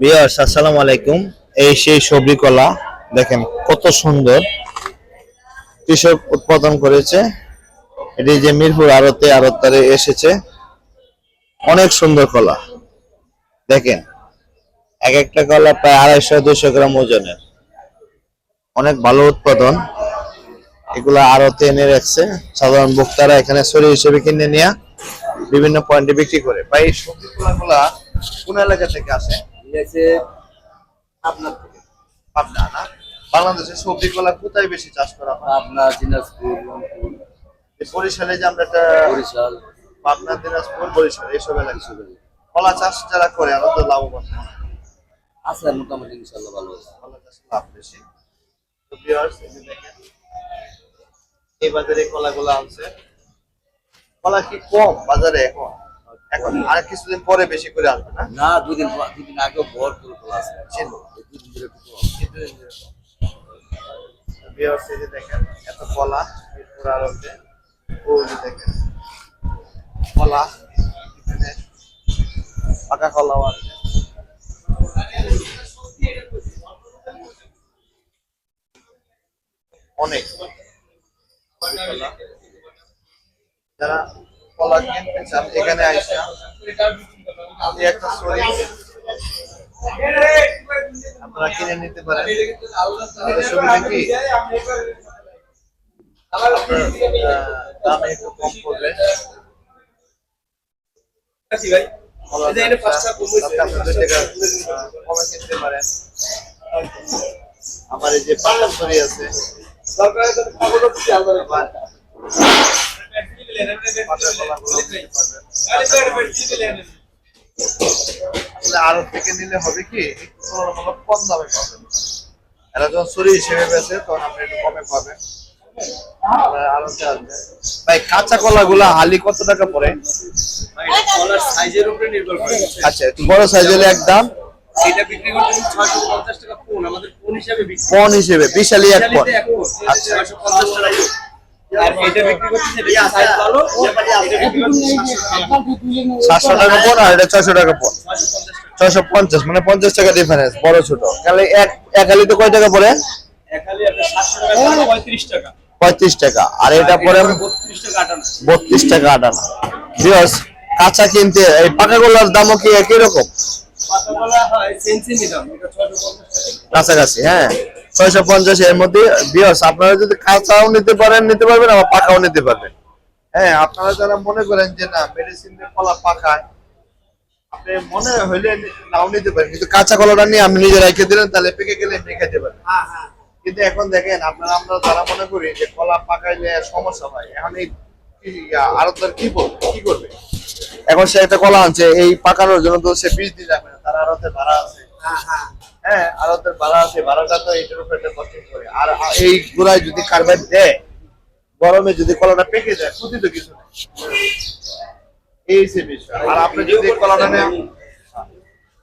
বিয়ার্স আসসালামু আলাইকুম। এই সেই সবজি কলা, দেখেন কত সুন্দর। কৃষক উৎপাদন করেছে। এটি যে মিরপুর আড়তে আড়তারে এসেছে। অনেক সুন্দর কলা। দেখেন, এক একটা কলা প্রায় আড়াইশো দুশো গ্রাম ওজনের। অনেক ভালো উৎপাদন। এগুলা আড়তে এনে রাখছে। সাধারণ ভোক্তারা এখানে সরি হিসেবে কিনে নিয়ে বিভিন্ন পয়েন্টে বিক্রি করে। ভাই এই সবজি কলাগুলা কোন এলাকা থেকে আসে? নিয়েছে আপনার থেকে? পাবনা না? বাংলাদেশের সবজি কলা কোথায় বেশি চাষ করা হয়? আপনার দিনাজপুর রংপুর। এই বরিশালে যে আমরা একটা বরিশাল। পাবনা দিনাজপুর বরিশাল এইসব এলাকা কলা চাষ যারা করে আমরা তো লাভবান আছে মোটামুটি ইনশাল্লাহ ভালো আছে। কলা চাষে লাভ বেশি। তো এই দেখেন, এই বাজারে কলাগুলো আনছে। কলা কি কম বাজারে এখন? এখন আর কিছুদিন পরে বেশি করে আসবে না? না দুদিন পর- দুদিন আগেও ভর করে আছে ছিল। দুদিন ধরে একটু ধরে দেখেন এত কলা আড়তে দেখেন কলা এখানে পাকা কলাও আছে। অনেক। কলা। যারা এখানে আপনারা কিনে নিতে পারেন। সুবিধা কি কিনতে পারেন। আমার এই যে পাকা সরি আছে আরও থেকে নিলে হবে কি একটু তুলনামূলক কম দামে পাবেন। এরা যখন সরি হিসেবে বেচে তখন আপনি একটু কমে পাবেন। ভাই কাঁচা কলা গুলা হালি কত টাকা পড়ে? সাইজের উপরে নির্ভর করে আচ্ছা বড় সাইজ হলে এক দাম পন হিসেবে বিশালি এক পন। আচ্ছা আর এটা বিক্রি সাইজ ভালো সাতশো টাকা। পন আর এটা ছয়শো টাকা পন ছয়শো পঞ্চাশ মানে পঞ্চাশ টাকা ডিফারেন্স বড় ছোট। তাহলে এক এক হালিতে কয় টাকা পড়ে? দাম পঁয়ত্রিশ টাকা। আর এটা পড়ে বত্রিশ টাকা আটানা বিকজ কাঁচা কিনতে এই পাকা গোলার দামও কি একই রকম? কাছাকাছি হ্যাঁ। ছয়শো পঞ্চাশ এর মধ্যে বিয়স আপনারা যদি কাঁচাও নিতে পারেন নিতে পারবেন আবার পাকাও নিতে পারবেন। হ্যাঁ আপনারা যারা মনে করেন যে না মেডিসিন দিয়ে কলা পাকায় আপনি মনে হইলে নাও নিতে পারেন। কিন্তু কাঁচা কলাটা নিয়ে আপনি নিজে রেখে দিলেন তাহলে পেকে গেলে এমনি খেতে পারেন কিন্তু এখন দেখেন আপনারা আমরা যারা মনে করি যে কলা পাকাইলে সমস্যা হয় এখন এই আরও কি করবে কি করবে? এখন সে একটা কলা আনছে এই পাকানোর জন্য তো সে বীজ দিয়ে যাবে না তার আরতে ভাড়া আছে। হ্যাঁ হ্যাঁ। ভাড়া আছে ভাড়াটা তো এইটার উপর একটা কষ্ট করে আর এই গোড়ায় যদি কার্বাইড দেয় গরমে যদি কলাটা পেকে যায় ক্ষতি তো কিছু নেই। এই সে বিষয়। আর আপনি যদি কলাটা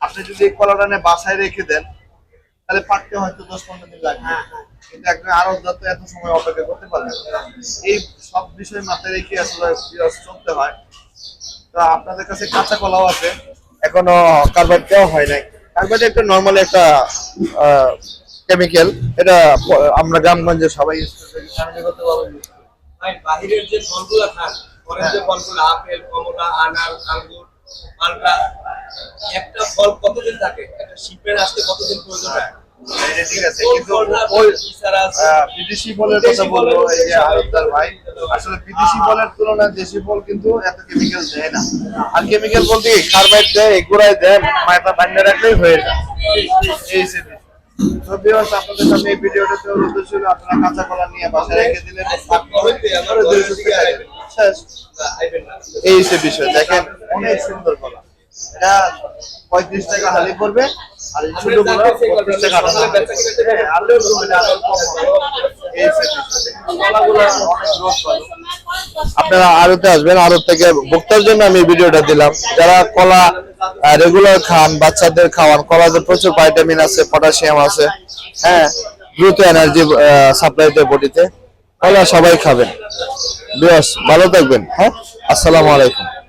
আপনি যদি এই কলাটা নিয়ে বাসায় রেখে দেন তাহলে পাকতে হয়তো দশ পনেরো দিন লাগবে। কিন্তু একজন আরও যত এত সময় অপেক্ষা করতে পারবে। না। এই সব বিষয় মাথায় রেখে আসলে চলতে হয়। তো আপনাদের কাছে কাঁচা কলাও আছে এখনও কার্বাইড দেওয়া হয় নাই। কার্বাইড একটা নর্মাল একটা কেমিক্যাল এটা আমরা গ্রামগঞ্জে সবাই বাহিরের যে ফলগুলো খান যে ফলগুলো আপেল কমলা আনার আঙ্গুর মালটা একটা ফল কতদিন থাকে? একটা শিপের আসতে কতদিন প্রয়োজন হয়? ঠিক আছে কিন্তু ওই কি ছাড়া আছে? আহ, বিদেশি ফলের কথা বলব এই যে আরবদার ভাই। আসলে বিদেশি ফলের তুলনায় দেশি ফল কিন্তু এত কেমিক্যাল দেয় না। আর কেমিক্যাল বলতে কার্বাইড দেয় গোড়ায় দেয় মাথা বানিয়ে রাখলেই হয়ে যায়। এই সে তো viewers, আপনাদের সামনে এই ছিল আপনারা কাঁচা কলা নিয়ে বাসায় রেখে দিলেন। শেষ। এই সে বিষয় দেখেন অনেক সুন্দর কলা। এটা পঁয়ত্রিশ টাকা হালি পড়বে আর ছোটগুলো বত্রিশ টাকা। হ্যাঁ, আলু। আপনারা আরতে আসবেন আরত থেকে ভোক্তার জন্য আমি ভিডিওটা দিলাম। যারা কলা রেগুলার খান বাচ্চাদের খাওয়ান কলাতে প্রচুর ভাইটামিন আছে পটাশিয়াম আছে হ্যাঁ দ্রুত এনার্জি সাপ্লাই দেয় বডিতে কলা সবাই খাবেন। বিয়স ভালো থাকবেন হ্যাঁ? আসসালামু আলাইকুম।